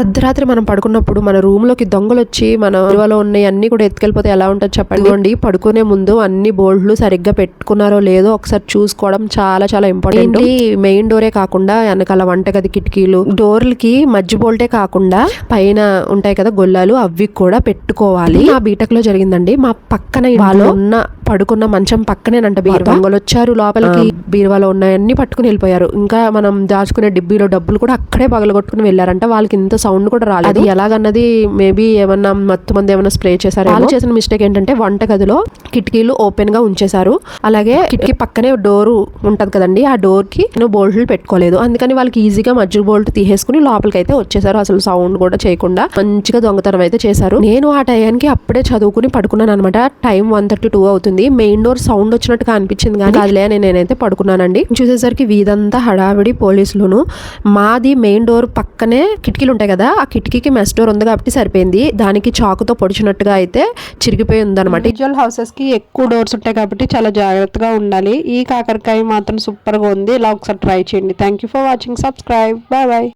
అర్ధరాత్రి మనం పడుకున్నప్పుడు మన రూమ్లోకి దొంగలు వచ్చి మన బీరువాలో ఉన్నాయి అన్ని కూడా ఎత్తుకెళ్ళిపోతే ఎలా ఉంటుంది చెప్పండి. పడుకునే ముందు అన్ని బోల్డ్లు సరిగ్గా పెట్టుకున్నారో లేదో ఒకసారి చూసుకోవడం చాలా చాలా ఇంపార్టెంట్ మెయిన్ డోరే కాకుండా వెనకాల వంటగది కిటికీలు డోర్లకి మధ్య బోల్టే కాకుండా పైన ఉంటాయి కదా గొల్లాలు అవి కూడా పెట్టుకోవాలి. మా బీటెక్లో జరిగిందండి. మా పక్కన వాళ్ళు ఉన్న పడుకున్న మంచం పక్కనేనంట బీరువా. దొంగలు వచ్చారు లోపలికి. బీరువాలో ఉన్నాయన్నీ పట్టుకుని వెళ్ళిపోయారు. ఇంకా మనం దాచుకునే డిబ్బీలో డబ్బులు కూడా అక్కడే పగలగొట్టుకుని వెళ్ళారంట. వాళ్ళకి ఇంత సౌండ్ కూడా రాలేదు. అది ఎలాగన్నది? మేబీ ఏమన్నా మత్తు మంది ఏమైనా స్ప్రే చేశారు వాళ్ళు చేసిన మిస్టేక్ ఏంటంటే వంట గదిలో కిటికీలు ఓపెన్గా ఉంచేశారు. అలాగే కిటికీ పక్కనే డోర్ ఉంటది కదండి. ఆ డోర్కి బోల్ట్లు పెట్టుకోలేదు. అందుకని వాళ్ళకి ఈజీగా మధ్య బోల్ట్ తీసేసుకుని లోపలికి అయితే వచ్చేసారు అసలు సౌండ్ కూడా చేయకుండా మంచిగా దొంగతనం అయితే చేశారు. నేను ఆ టైంకి అప్పుడే చదువుకుని పడుకున్నాను అనమాట టైం వన్ థర్టీ టూ అవుతుంది. మెయిన్ డోర్ సౌండ్ వచ్చినట్టుగా అనిపించింది కానీ అదిలే అని నేనైతే పడుకున్నానండి. చూసేసరికి వీధంతా హడావిడి పోలీసులును. మాది మెయిన్ డోర్ పక్కనే కిటికీలు ఉంటాయి కదా ఆ కిటికీకి మెస్ డోర్ ఉంది కాబట్టి సరిపోయింది. దానికి చాకుతో పొడిచినట్టుగా అయితే చిరిగిపోయి ఉందన్నమాట. ఇండివిజువల్ హౌసెస్కి ఎక్కువ డోర్స్ ఉంటాయి కాబట్టి చాలా జాగ్రత్తగా ఉండాలి. ఈ కాకరకాయ మాత్రం సూపర్గా ఉంది. ఇలా ఒకసారి ట్రై చేయండి. Thank you for watching subscribe bye bye